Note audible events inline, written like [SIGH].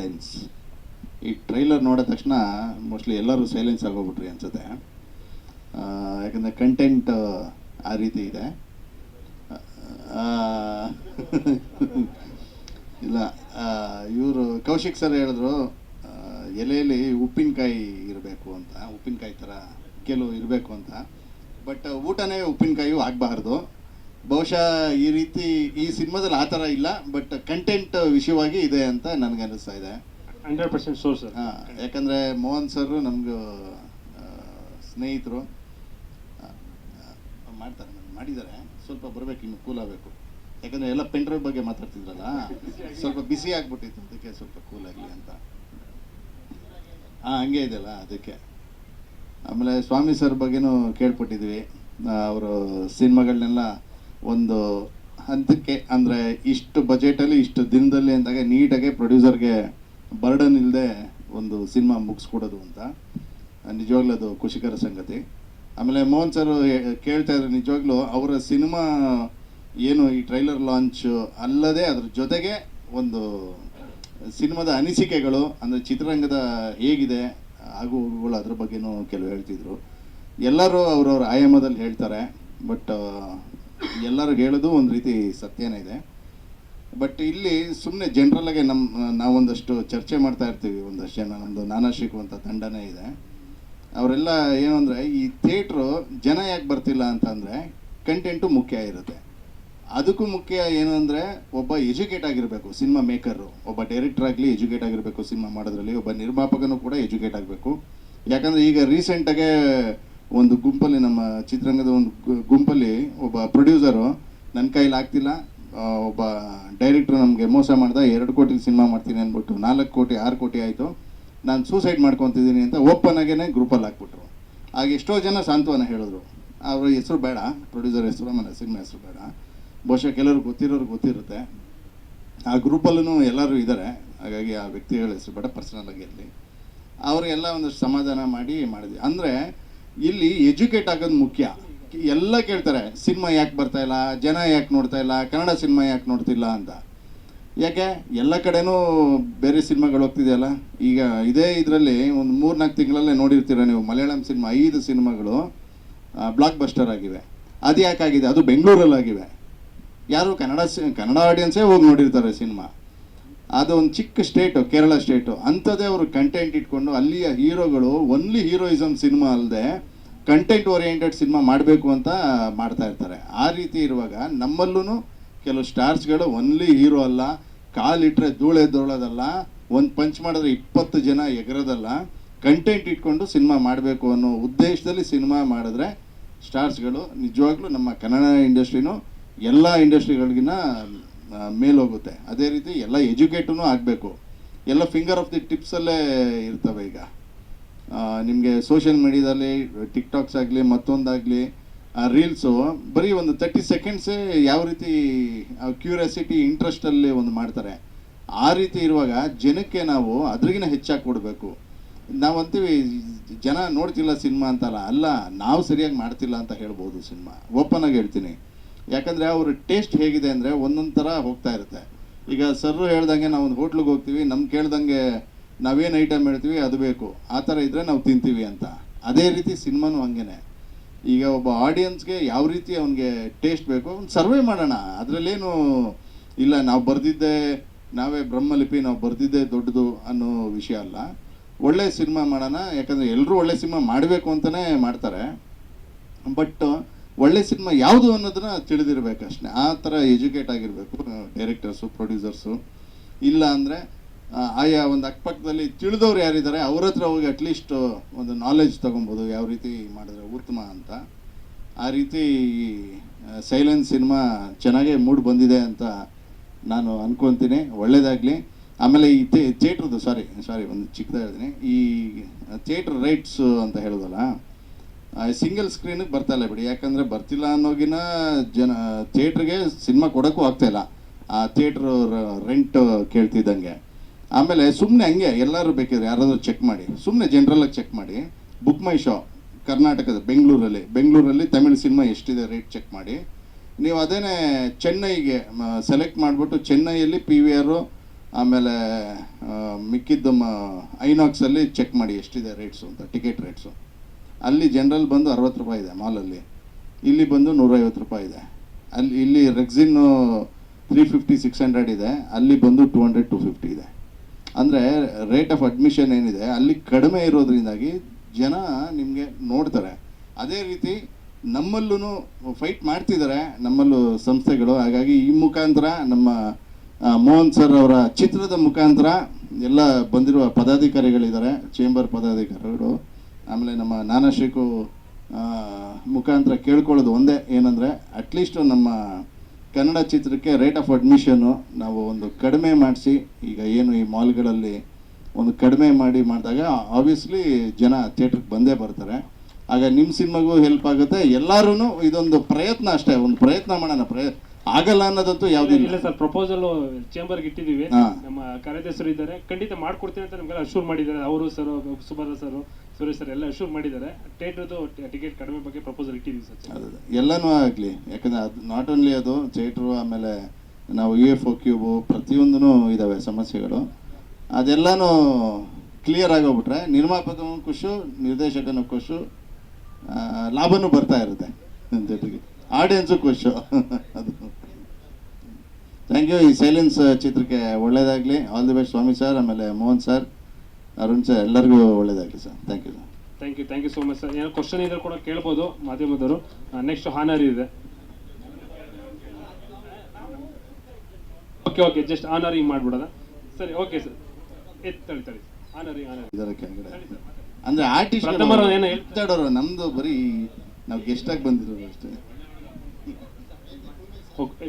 Silence ಈ trailer ನೋಡಿದ ತಕ್ಷಣ ಮೋಸ್ಟ್ಲಿ ಎಲ್ಲರೂ ಸೈಲೆನ್ಸ್ ಆಗೋಗ್ಬಿಟ್ರಿ ಅನ್ಸುತ್ತೆ. ಯಾಕಂದರೆ ಕಂಟೆಂಟ್ ಆ ರೀತಿ ಇದೆ. [LAUGHS] ಇಲ್ಲ ಇವರು ಕೌಶಿಕ್ ಸರ್ ಹೇಳಿದ್ರು ಎಲೆಯಲ್ಲಿ ಉಪ್ಪಿನಕಾಯಿ ಇರಬೇಕು ಅಂತ, ಉಪ್ಪಿನಕಾಯಿ ಥರ ಕೆಲವು ಇರಬೇಕು ಅಂತ. ಬಟ್ ಊಟನೇ ಉಪ್ಪಿನಕಾಯಿಯೂ ಆಗಬಾರ್ದು. ಬಹುಶಃ ಈ ರೀತಿ ಈ ಸಿನಿಮಾದಲ್ಲಿ ಆ ಥರ ಇಲ್ಲ ಬಟ್ ಕಂಟೆಂಟ್ ವಿಷಯವಾಗಿ ಇದೆ ಅಂತ ನನಗೆ ಅನಿಸ್ತಾ ಇದೆ. Hundred percent source sir. ಹಾ, ಯಾಕಂದ್ರೆ ಮೋಹನ್ ಸರ್ ನಮ್ಗೆ ಸ್ನೇಹಿತರು ಮಾಡ್ತಾರೆ ಮಾಡಿದ್ದಾರೆ. ಸ್ವಲ್ಪ ಬರ್ಬೇಕು ಇನ್ನು ಕೂಲ್ ಆಗಬೇಕು. ಯಾಕಂದ್ರೆ ಎಲ್ಲ ಪೆಂಡ್ರೈವ್ ಬಗ್ಗೆ ಮಾತಾಡ್ತಿದ್ರಲ್ಲ ಸ್ವಲ್ಪ ಬಿಸಿ ಆಗ್ಬಿಟ್ಟಿತ್ತು ಅದಕ್ಕೆ ಸ್ವಲ್ಪ ಕೂಲ್ ಆಗಲಿ ಅಂತ. ಹಾ ಹಂಗೆ ಇದೆಯಲ್ಲ ಅದಕ್ಕೆ. ಆಮೇಲೆ ಸ್ವಾಮಿ ಸರ್ ಬಗ್ಗೆನೂ ಕೇಳ್ಪಟ್ಟಿದ್ವಿ. ಅವರು ಸಿನಿಮಾಗಳನ್ನೆಲ್ಲ ಒಂದು ಹಂತಕ್ಕೆ, ಅಂದರೆ ಇಷ್ಟು ಬಜೆಟಲ್ಲಿ ಇಷ್ಟು ದಿನದಲ್ಲಿ ಅಂದಾಗ ನೀಟಾಗಿ ಪ್ರೊಡ್ಯೂಸರ್ಗೆ ಬರ್ಡನ್ ಇಲ್ಲದೆ ಒಂದು ಸಿನಿಮಾ ಮುಗಿಸ್ಕೊಡೋದು ಅಂತ. ನಿಜವಾಗ್ಲೂ ಅದು ಖುಷಿಕರ ಸಂಗತಿ. ಆಮೇಲೆ ಮೋಹನ್ ಸರ್ ಕೇಳ್ತಾ ಇದ್ರು ನಿಜವಾಗ್ಲೂ ಅವರ ಸಿನಿಮಾ ಏನು ಈ ಟ್ರೈಲರ್ ಲಾಂಚ್ ಅಲ್ಲದೆ ಅದ್ರ ಜೊತೆಗೆ ಒಂದು ಸಿನಿಮಾದ ಅನಿಸಿಕೆಗಳು, ಅಂದರೆ ಚಿತ್ರರಂಗದ ಹೇಗಿದೆ, ಹಾಗೂ ಅದ್ರ ಬಗ್ಗೆನೂ ಕೆಲವು ಹೇಳ್ತಿದ್ರು. ಎಲ್ಲರೂ ಅವರವ್ರ ಆಯಾಮದಲ್ಲಿ ಹೇಳ್ತಾರೆ ಬಟ್ ಎಲ್ಲರೂ ಹೇಳೋದು ಒಂದು ರೀತಿ ಸತ್ಯನೇ ಇದೆ. ಬಟ್ ಇಲ್ಲಿ ಸುಮ್ಮನೆ ಜನರಲ್ಲಾಗೆ ನಮ್ಮ ನಾವೊಂದಷ್ಟು ಚರ್ಚೆ ಮಾಡ್ತಾ ಇರ್ತೀವಿ ಒಂದಷ್ಟು ಜನ ನಮ್ಮದು ನಾನಾಶಿಕು ಅಂತ ತಂಡನೇ ಇದೆ. ಅವರೆಲ್ಲ ಏನು ಅಂದರೆ, ಈ ಥಿಯೇಟ್ರು ಜನ ಯಾಕೆ ಬರ್ತಿಲ್ಲ ಅಂತಂದರೆ ಕಂಟೆಂಟು ಮುಖ್ಯ ಇರುತ್ತೆ. ಅದಕ್ಕೂ ಮುಖ್ಯ ಏನು ಅಂದರೆ, ಒಬ್ಬ ಎಜುಕೇಟ್ ಆಗಿರಬೇಕು ಸಿನಿಮಾ ಮೇಕರು ಒಬ್ಬ ಡೈರೆಕ್ಟರ್ ಆಗಲಿ ಎಜುಕೇಟ್ ಆಗಿರಬೇಕು ಸಿನಿಮಾ ಮಾಡೋದ್ರಲ್ಲಿ, ಒಬ್ಬ ನಿರ್ಮಾಪಕನೂ ಕೂಡ ಎಜುಕೇಟ್ ಆಗಬೇಕು. ಯಾಕಂದರೆ ಈಗ ರೀಸೆಂಟಾಗೆ ಒಂದು ಗುಂಪಲ್ಲಿ ನಮ್ಮ ಚಿತ್ರರಂಗದ ಒಂದು ಗುಂಪಲ್ಲಿ ಒಬ್ಬ ಪ್ರೊಡ್ಯೂಸರು ನನ್ನ ಕೈಲಿ ಆಗ್ತಿಲ್ಲ. ಒಬ್ಬ ಡೈರೆಕ್ಟ್ರು ನಮಗೆ ಮೋಸ ಮಾಡ್ದ. ಎರಡು ಕೋಟಿ ಸಿನಿಮಾ ಮಾಡ್ತೀನಿ ಅಂದ್ಬಿಟ್ಟು ನಾಲ್ಕು ಕೋಟಿ, ಆರು ಕೋಟಿ ಆಯಿತು. ನಾನು ಸೂಸೈಡ್ ಮಾಡ್ಕೊತಿದ್ದೀನಿ ಅಂತ ಓಪನ್ ಆಗೇನೆ ಗ್ರೂಪಲ್ಲಿ ಹಾಕ್ಬಿಟ್ರು. ಆಗ ಎಷ್ಟೋ ಜನ ಸಾಂತ್ವನ ಹೇಳಿದ್ರು. ಅವರ ಹೆಸರು ಬೇಡ ಪ್ರೊಡ್ಯೂಸರ್ ಹೆಸರು, ಆಮೇಲೆ ಸಿನಿಮಾ ಹೆಸರು ಬೇಡ. ಬಹುಶಃ ಕೆಲವರು ಗೊತ್ತಿರೋರು ಗೊತ್ತಿರುತ್ತೆ. ಆ ಗ್ರೂಪಲ್ಲೂ ಎಲ್ಲರೂ ಇದ್ದಾರೆ ಹಾಗಾಗಿ ಆ ವ್ಯಕ್ತಿಗಳ ಹೆಸರು ಬೇಡ ಪರ್ಸನಲ್ ಆಗಿ ಇರಲಿ. ಅವರಿಗೆಲ್ಲ ಒಂದಷ್ಟು ಸಮಾಧಾನ ಮಾಡಿ ಮಾಡಿದ್ವಿ. ಅಂದರೆ ಇಲ್ಲಿ ಎಜುಕೇಟ್ ಆಗೋದು ಮುಖ್ಯ. ಎಲ್ಲ ಕೇಳ್ತಾರೆ, ಸಿನಿಮಾ ಯಾಕೆ ಬರ್ತಾ ಇಲ್ಲ? ಜನ ಯಾಕೆ ನೋಡ್ತಾ ಇಲ್ಲ? ಕನ್ನಡ ಸಿನಿಮಾ ಯಾಕೆ ನೋಡ್ತಿಲ್ಲ ಅಂತ. ಯಾಕೆ? ಎಲ್ಲ ಕಡೆನೂ ಬೇರೆ ಸಿನಿಮಾಗಳು ಹೋಗ್ತಿದೆಯಲ್ಲ? ಈಗ ಇದೇ ಇದರಲ್ಲಿ ಒಂದು ಮೂರು ನಾಲ್ಕು ತಿಂಗಳಲ್ಲೇ ನೋಡಿರ್ತೀರ ನೀವು, ಮಲಯಾಳಂ ಸಿನಿಮಾ ಐದು ಸಿನಿಮಾಗಳು ಬ್ಲಾಕ್ ಬಸ್ಟರ್ ಆಗಿವೆ. ಅದು ಯಾಕಾಗಿದೆ ಅದು ಬೆಂಗಳೂರಲ್ಲಾಗಿವೆ. ಯಾರು? ಕನ್ನಡ ಕನ್ನಡ ಆಡಿಯನ್ಸೇ ಹೋಗಿ ನೋಡಿರ್ತಾರೆ ಸಿನಿಮಾ. ಅದು ಒಂದು ಚಿಕ್ಕ ಸ್ಟೇಟು, ಕೇರಳ ಸ್ಟೇಟು. ಅಂಥದ್ದೇ ಅವರು ಕಂಟೆಂಟ್ ಇಟ್ಕೊಂಡು ಅಲ್ಲಿಯ ಹೀರೋಗಳು ಓನ್ಲಿ ಹೀರೋಯಿಸಮ್ ಸಿನಿಮಾ ಅಲ್ಲದೆ ಕಂಟೆಂಟ್ ಓರಿಯೆಂಟೆಡ್ ಸಿನಿಮಾ ಮಾಡಬೇಕು ಅಂತ ಮಾಡ್ತಾ ಇರ್ತಾರೆ. ಆ ರೀತಿ ಇರುವಾಗ ನಮ್ಮಲ್ಲೂ ಕೆಲವು ಸ್ಟಾರ್ಸ್ಗಳು ಓನ್ಲಿ ಹೀರೋ ಅಲ್ಲ ಕಾಲಿಟ್ಟರೆ ಧೂಳೆ ದೋಳೋದಲ್ಲ ಒಂದು ಪಂಚ್ ಮಾಡಿದ್ರೆ ಇಪ್ಪತ್ತು ಜನ ಎಗರೋದಲ್ಲ ಕಂಟೆಂಟ್ ಇಟ್ಕೊಂಡು ಸಿನಿಮಾ ಮಾಡಬೇಕು ಅನ್ನೋ ಉದ್ದೇಶದಲ್ಲಿ ಸಿನಿಮಾ ಮಾಡಿದ್ರೆ ಸ್ಟಾರ್ಸ್ಗಳು ನಿಜವಾಗ್ಲೂ ನಮ್ಮ ಕನ್ನಡ ಇಂಡಸ್ಟ್ರಿನೂ ಎಲ್ಲ ಇಂಡಸ್ಟ್ರಿಗಳಿಗಿನ್ನ ಮೇಲೋಗುತ್ತೆ. ಅದೇ ರೀತಿ ಎಲ್ಲ ಎಜುಕೇಟೂ ಆಗಬೇಕು. ಎಲ್ಲ ಫಿಂಗರ್ ಆಫ್ ದಿ ಟಿಪ್ಸಲ್ಲೇ ಇರ್ತವೆ ಈಗ. ನಿಮಗೆ ಸೋಷಿಯಲ್ ಮೀಡಿಯಾದಲ್ಲಿ ಟಿಕ್ಟಾಕ್ಸ್ ಆಗಲಿ, ಮತ್ತೊಂದಾಗಲಿ ರೀಲ್ಸು ಬರೀ ಒಂದು ತರ್ಟಿ ಸೆಕೆಂಡ್ಸೇ ಯಾವ ರೀತಿ ಕ್ಯೂರಿಯಾಸಿಟಿ ಇಂಟ್ರೆಸ್ಟಲ್ಲಿ ಒಂದು ಮಾಡ್ತಾರೆ. ಆ ರೀತಿ ಇರುವಾಗ ಜನಕ್ಕೆ ನಾವು ಅದ್ರಿಗಿನ ಹೆಚ್ಚಾಗಿ ಕೊಡಬೇಕು. ನಾವು ಅಂತೀವಿ, ಜನ ನೋಡ್ತಿಲ್ಲ ಸಿನಿಮಾ ಅಂತಲ್ಲ, ಅಲ್ಲ, ನಾವು ಸರಿಯಾಗಿ ಮಾಡ್ತಿಲ್ಲ ಅಂತ ಹೇಳ್ಬೋದು ಸಿನಿಮಾ. ಓಪನ್ ಆಗಿ ಹೇಳ್ತೀನಿ. ಯಾಕಂದರೆ ಅವ್ರ ಟೇಸ್ಟ್ ಹೇಗಿದೆ ಅಂದರೆ ಒಂದೊಂದು ಥರ ಹೋಗ್ತಾ ಇರುತ್ತೆ. ಈಗ ಸರ್ರು ಹೇಳ್ದಂಗೆ ನಾವು ಒಂದು ಹೋಟ್ಲಿಗೆ ಹೋಗ್ತೀವಿ ನಮ್ಗೆ ಕೇಳ್ದಂಗೆ ನಾವೇನು ಐಟಮ್ ಹೇಳ್ತೀವಿ, ಅದು ಬೇಕು. ಆ ಥರ ಇದ್ದರೆ ನಾವು ತಿಂತೀವಿ ಅಂತ. ಅದೇ ರೀತಿ ಸಿನಿಮಾನೂ ಹಂಗೇನೆ. ಈಗ ಒಬ್ಬ ಆಡಿಯನ್ಸ್ಗೆ ಯಾವ ರೀತಿ ಅವನಿಗೆ ಟೇಸ್ಟ್ ಬೇಕು ಒಂದು ಸರ್ವೆ ಮಾಡೋಣ. ಅದರಲ್ಲೇನು ಇಲ್ಲ, ನಾವು ಬರೆದಿದ್ದೆ, ನಾವೇ ಬ್ರಹ್ಮಲಿಪಿ, ನಾವು ಬರೆದಿದ್ದೇ ದೊಡ್ಡದು ಅನ್ನೋ ವಿಷಯ ಅಲ್ಲ. ಒಳ್ಳೆ ಸಿನಿಮಾ ಮಾಡೋಣ, ಯಾಕಂದರೆ ಎಲ್ಲರೂ ಒಳ್ಳೆ ಸಿನಿಮಾ ಮಾಡಬೇಕು ಅಂತಲೇ ಮಾಡ್ತಾರೆ. ಬಟ್ ಒಳ್ಳೆ ಸಿನಿಮಾ ಯಾವುದು ಅನ್ನೋದನ್ನ ತಿಳಿದಿರ್ಬೇಕು ಅಷ್ಟೇ ಆ ಥರ ಎಜುಕೇಟ್ ಆಗಿರಬೇಕು, ಡೈರೆಕ್ಟರ್ಸು, ಪ್ರೊಡ್ಯೂಸರ್ಸು. ಇಲ್ಲ ಅಂದರೆ ಆಯಾ ಒಂದು ಅಕ್ಕಪಕ್ಕದಲ್ಲಿ ತಿಳಿದವ್ರು ಯಾರಿದ್ದಾರೆ ಅವ್ರ ಹತ್ರ ಹೋಗಿ ಅಟ್ಲೀಸ್ಟ್ ಒಂದು ನಾಲೆಜ್ ತೊಗೊಬೋದು, ಯಾವ ರೀತಿ ಮಾಡಿದ್ರೆ ಉತ್ತಮ ಅಂತ. ಆ ರೀತಿ ಸೈಲೆನ್ಸ್ ಸಿನಿಮಾ ಚೆನ್ನಾಗೇ ಮೂಡ್ ಬಂದಿದೆ ಅಂತ ನಾನು ಅನ್ಕೊತೀನಿ. ಒಳ್ಳೇದಾಗಲಿ. ಆಮೇಲೆ ಈ ಥಿಯೇಟ್ರದ್ದು ಸಾರಿ ಸಾರಿ ಒಂದು ಚಿಕ್ಕದ ಹೇಳ್ತೀನಿ. ಈ ಥಿಯೇಟ್ರ್ ರೈಟ್ಸು ಅಂತ ಹೇಳೋದಲ್ಲ ಸಿಂಗಲ್ ಸ್ಕ್ರೀನಿಗೆ ಬರ್ತಾ ಇಲ್ಲ ಬಿಡಿ. ಯಾಕಂದರೆ ಬರ್ತಿಲ್ಲ ಅನ್ನೋಗಿನ ಜನ ಥಿಯೇಟ್ರಿಗೆ ಸಿನಿಮಾ ಕೊಡೋಕ್ಕೂ ಇಲ್ಲ. ಆ, ಥಿಯೇಟ್ರ್ ರೆಂಟ್ ಕೇಳ್ತಿದ್ದಂಗೆ. ಆಮೇಲೆ ಸುಮ್ಮನೆ ಹಂಗೆ ಎಲ್ಲರೂ ಬೇಕಿದ್ರೆ ಯಾರಾದರೂ ಚೆಕ್ ಮಾಡಿ. ಸುಮ್ಮನೆ ಜನರಲ್ಲಾಗಿ ಚೆಕ್ ಮಾಡಿ. ಬುಕ್ ಮೈ ಶೋ ಕರ್ನಾಟಕದ, ಬೆಂಗಳೂರಲ್ಲಿ. ಬೆಂಗಳೂರಲ್ಲಿ ತಮಿಳು ಸಿನಿಮಾ ಎಷ್ಟಿದೆ ರೇಟ್ ಚೆಕ್ ಮಾಡಿ. ನೀವು ಅದೇನೇ ಚೆನ್ನೈಗೆ ಸೆಲೆಕ್ಟ್ ಮಾಡಿಬಿಟ್ಟು ಚೆನ್ನೈಯಲ್ಲಿ ಪಿ ವಿ ಆರು ಆಮೇಲೆ ಮಿಕ್ಕಿದ್ದು ಐನಾಕ್ಸಲ್ಲಿ ಚೆಕ್ ಮಾಡಿ ಎಷ್ಟಿದೆ ರೇಟ್ಸು ಅಂತ ಟಿಕೆಟ್ ರೇಟ್ಸು ಅಲ್ಲಿ ಜನರಲ್ ಬಂದು ಅರವತ್ತು ರೂಪಾಯಿ ಇದೆ ಮಾಲಲ್ಲಿ ಇಲ್ಲಿ ಬಂದು ನೂರೈವತ್ತು ರೂಪಾಯಿ ಇದೆ. ಅಲ್ಲಿ, ಇಲ್ಲಿ rexine three fifty six hundred ಇದೆ. ಅಲ್ಲಿ ಬಂದು ಟೂ ಹಂಡ್ರೆಡ್ ಟು ಫಿಫ್ಟಿ ಇದೆ. ಅಂದರೆ ರೇಟ್ ಆಫ್ ಅಡ್ಮಿಷನ್ ಏನಿದೆ, ಅಲ್ಲಿ ಕಡಿಮೆ ಇರೋದ್ರಿಂದಾಗಿ ಜನ ನಿಮಗೆ ನೋಡ್ತಾರೆ. ಅದೇ ರೀತಿ ನಮ್ಮಲ್ಲೂ ಫೈಟ್ ಮಾಡ್ತಿದ್ದಾರೆ ನಮ್ಮಲ್ಲೂ ಸಂಸ್ಥೆಗಳು. ಹಾಗಾಗಿ ಈ ಮುಖಾಂತರ ನಮ್ಮ ಮೋಹನ್ ಸರ್ ಅವರ ಚಿತ್ರದ ಮುಖಾಂತರ ಎಲ್ಲ ಬಂದಿರುವ ಪದಾಧಿಕಾರಿಗಳಿದ್ದಾರೆ ಚೇಂಬರ್ ಪದಾಧಿಕಾರಿಗಳು. ಆಮೇಲೆ ನಮ್ಮ ನಾನಾಶೇಖು ಮುಖಾಂತರ ಕೇಳ್ಕೊಳ್ಳೋದು ಒಂದೇ ಏನಂದರೆ ಅಟ್ಲೀಸ್ಟ್ ನಮ್ಮ ಕನ್ನಡ ಚಿತ್ರಕ್ಕೆ ರೇಟ್ ಆಫ್ ಅಡ್ಮಿಷನ್ನು ನಾವು ಒಂದು ಕಡಿಮೆ ಮಾಡಿಸಿ ಈಗ ಏನು ಈ ಮಾಲ್ಗಳಲ್ಲಿ ಒಂದು ಕಡಿಮೆ ಮಾಡಿ ಮಾಡಿದಾಗ ಆಬ್ವಿಯಸ್ಲಿ ಜನ ಥಿಯೇಟ್ರಿಗೆ ಬಂದೇ ಬರ್ತಾರೆ. ಆಗ ನಿಮ್ಮ ಸಿನಿಮಾಗೂ ಹೆಲ್ಪ್ ಆಗುತ್ತೆ. ಎಲ್ಲರೂ ಇದೊಂದು ಪ್ರಯತ್ನ ಅಷ್ಟೇ ಒಂದು ಪ್ರಯತ್ನ ಮಾಡೋಣ ಪ್ರಯ ಆಗಲ್ಲ ಅನ್ನೋದಂತೂ ಯಾವುದೇ ಇಲ್ಲ. ಸರ್ ಪ್ರಪೋಸಲ್ ಚೇಂಬರ್ಗೆ ಇಟ್ಟಿದ್ದೀವಿ. ನಮ್ಮ ಕಾರ್ಯದರ್ಶರು ಇದ್ದಾರೆ. ಖಂಡಿತ ಮಾಡ್ಕೊಡ್ತೀನಿ ಅಂತ ನಮಗೆಲ್ಲ ಅಶೂರ್ ಮಾಡಿದ್ದಾರೆ. ಅವರು sir Subhadra sir Suresh sir, ಎಲ್ಲ ಅಶೂರ್ ಮಾಡಿದ್ದಾರೆ. ಥಿಯೇಟ್ರದ್ದು ಟಿಕೆಟ್ ಕಡಿಮೆ ಬಗ್ಗೆ ಪ್ರಪೋಸಲ್ ಇಟ್ಟಿದ್ದೀವಿ ಸರ್. ಅದು, ಎಲ್ಲನೂ ಆಗಲಿ, ಯಾಕಂದರೆ ಅದು ನಾಟ್ ಓನ್ಲಿ ಅದು, ಥಿಯೇಟ್ರು ಆಮೇಲೆ ನಾವು ಯು ಎಫ್ ಒ ಕ್ಯೂಬು ಪ್ರತಿಯೊಂದೂ ಇದ್ದಾವೆ ಸಮಸ್ಯೆಗಳು. ಅದೆಲ್ಲನೂ ಕ್ಲಿಯರ್ ಆಗೋಗ್ಬಿಟ್ರೆ ನಿರ್ಮಾಪಕನೂ ಖುಷು, ನಿರ್ದೇಶಕನೂ ಖುಷು ಲಾಭನೂ ಬರ್ತಾ ಇರುತ್ತೆ ಜೊತೆಗೆ. ಆಡಿಯನ್ಸು ಖುಷು. ಅದು. ಥ್ಯಾಂಕ್ ಯು ಈ ಸೈಲೆನ್ಸ್ ಚಿತ್ರಕ್ಕೆ ಒಳ್ಳೇದಾಗಲಿ. All the best Swamy sir ಆಮೇಲೆ ಮೋಹನ್ ಸರ್ ಅರುಣ್ ಸರ್ ಎಲ್ಲರಿಗೂ ಒಳ್ಳೇದಾಗಲಿ sir. Thank you sir thank you thank you so much sir ಏನೋ ಕ್ವಶನ್ ಇದ್ರೆ ಕೂಡ ಕೇಳ್ಬೋದು ಮಾಧ್ಯಮದವರು. ನೆಕ್ಸ್ಟ್ ಹಾನರ್ ಇದೆ. ಓಕೆ ಓಕೆ ಜಸ್ಟ್ ಆನರ್ ಹಿಂಗೆ ಮಾಡ್ಬಿಡೋದ ಸರಿ ಓಕೆ ಸರ್ ತಳಿ ತಳಿ ಆನರಿಂಗ್ ಆನರ್ ಇದರ ಕೆಳಗಡೆ. ಅಂದ್ರೆ ಆರ್ಟಿಸ್ಟ್ ಪ್ರಥಮರು ಏನು ಹೇಳ್- ಮಾತಾಡೋರು ನಮ್ದು ಬರೀ ನಾವು ಗೆಸ್ಟ್ ಆಗಿ ಬಂದಿರೋದು ಅಷ್ಟೇ. ಓಕೆ